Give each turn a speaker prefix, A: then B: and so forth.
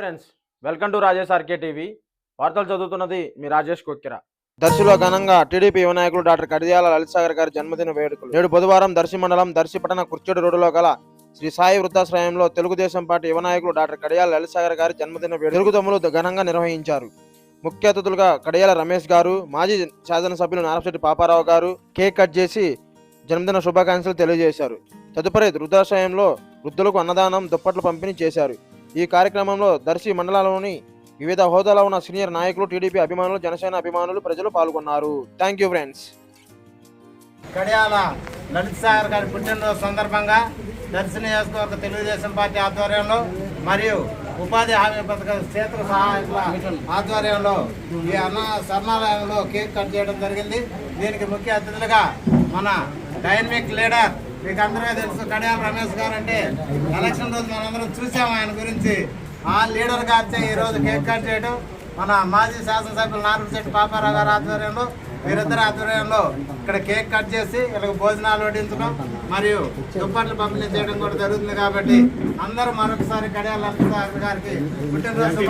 A: Friends welcome to Rajesh RK TV. వార్తలు చదువుతున్నది మీ రాజేష్ కొక్కిర. దర్శిలో ఘనంగా టీడీపీ యువ నాయకులు డాక్టర్ కడియాల లలితసాగర్ గారి జన్మదిన వేడుకలు. నేడు బుధవారం దర్శి మండలం దర్శి పట్టణ కుర్చేడు రోడ్డులో గల శ్రీ సాయి వృద్ధాశ్రయంలో తెలుగుదేశం పార్టీ యువ నాయకులు డాక్టర్ కడియాల లలితసాగర్ గారి జన్మదిన వేడుకలు తెలుగు తమ్ములు ఘనంగా నిర్వహించారు. ముఖ్య అతిథులుగా కడియాల రమేష్ గారు మాజీ శాసనసభ్యులు నారశెట్టి పాపారావు గారు కేక్ కట్ చేసి జన్మదిన శుభాకాంక్షలు తెలియజేశారు. తదుపరి వృద్ధాశ్రయంలో వృద్ధులకు అన్నదానం దుప్పట్లు పంపిణీ చేశారు. ఈ కార్యక్రమంలో దర్శి మండలంలోని వివిధ హోదాలో ఉన్న సీనియర్ నాయకులు టీడీపీ అభిమానులు జనసేన అభిమానులు ప్రజలు పాల్గొన్నారు. Thank you friends
B: Kadiyala Lalit Sagar గారి పుట్టినరోజు సందర్భంగా దర్శన నియోజకవర్గ తెలుగుదేశం పార్టీ ఆధ్వర్యంలో మరియు ఉపాధి హామీ పథకం క్షేత్ర సహాయకుల ఆధ్వర్యంలో ఈ అన్న శరణాలయంలో కేక్ కట్ చేయడం జరిగింది. దీనికి ముఖ్య అతిథులుగా మన డైనమిక్ లీడర్ మీకు అందరికీ తెలుసు కడియాల రమేష్ గారు అంటే ఎలక్షన్ రోజు మనందరం చూసాము ఆయన గురించి. ఆ లీడర్గా వచ్చే ఈరోజు కేక్ కట్ చేయడం మన మాజీ శాసనసభ్యులు నారాయణశెట్టి పాపారావు గారు ఆధ్వర్యంలో వీరిద్దరి ఆధ్వర్యంలో ఇక్కడ కేక్ కట్ చేసి వీళ్ళకి భోజనాలు వడ్డించడం మరియు దుప్పట్లు పంపిణీ చేయడం కూడా జరుగుతుంది కాబట్టి అందరూ మరొకసారి కడియాల లలిత గారికి పుట్టినరోజు